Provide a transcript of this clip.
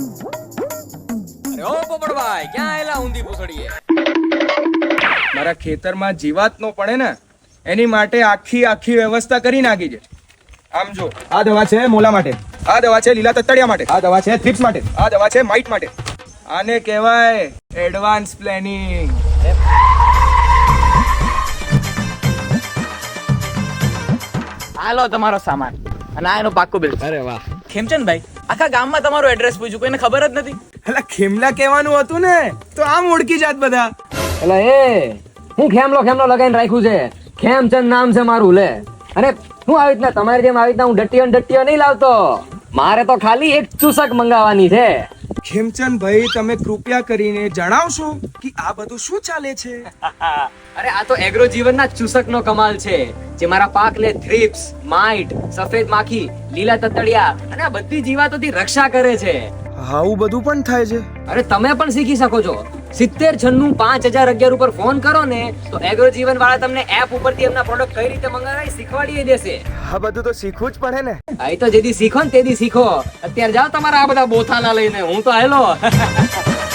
અરે ઓ પોપડભાઈ ક્યાં આયેલા ઊંધી પૂછડીએ મારા ખેતરમાં જીવાત નો પડે ને એની માટે આખી આખી વ્યવસ્થા કરી નાખી છે. આમ જો. આ દવા છે મોલા માટે. આ દવા છે લીલા તતડિયા માટે. આ દવા છે થ્રિપ્સ માટે. આ દવા છે માઇટ માટે. આને કહેવાય એડવાન્સ પ્લાનિંગ. હાલો તમારો સામાન. અને આ એનું પાક્કું બિલ. અરે વાહ. ખેમચંદભાઈ આખા ગામમાં તમારું એડ્રેસ પૂછ્યું કોઈને ખબર જ નથી. એટલે ખેમલા કહેવાનું હતું ને તો આમ ઓળખી જાત બધા. એટલે એ હું ખેમલો ખેમલો લગાઈને રાખ્યું છે. ખેમચંદ નામ છે મારું લે. અને હું આવી રીતના તમારી જેમ આવી રીતના હું ડટ્ટીઓ ડટ્ટીઓ નહીં લાવતો. મારે તો ખાલી એક ચૂસક મંગાવવાની છે. ખેમચંદ ભાઈ તમે કૃપયા કરીને જણાવશો કે આ બધું શું ચાલે છે? અરે આ તો એગ્રો જીવનના ચૂસકનો કમાલ છે જે મારા પાકને થ્રિપ્સ માઇટ સફેદ માખી લીલા તતડિયા અને આ બધી જીવાતોથી રક્ષા કરે છે. આવું બધું પણ થાય છે. અરે તમે પણ શીખી શકો છો. સિત્તેર છન્નું પાંચ હજાર અગિયાર ઉપર ફોન કરો ને તો એગ્રો જીવન વાળા તમને એપ ઉપરથી એમના પ્રોડક્ટ કઈ રીતે મંગાવાય શીખવાડી દેશે. આ બધું તો શીખવું જ પડે ને. આ તો જેદી શીખો ને તેથી શીખો. અત્યારે જાઓ તમારા આ બધા બોથાના લઈને હું તો હેલો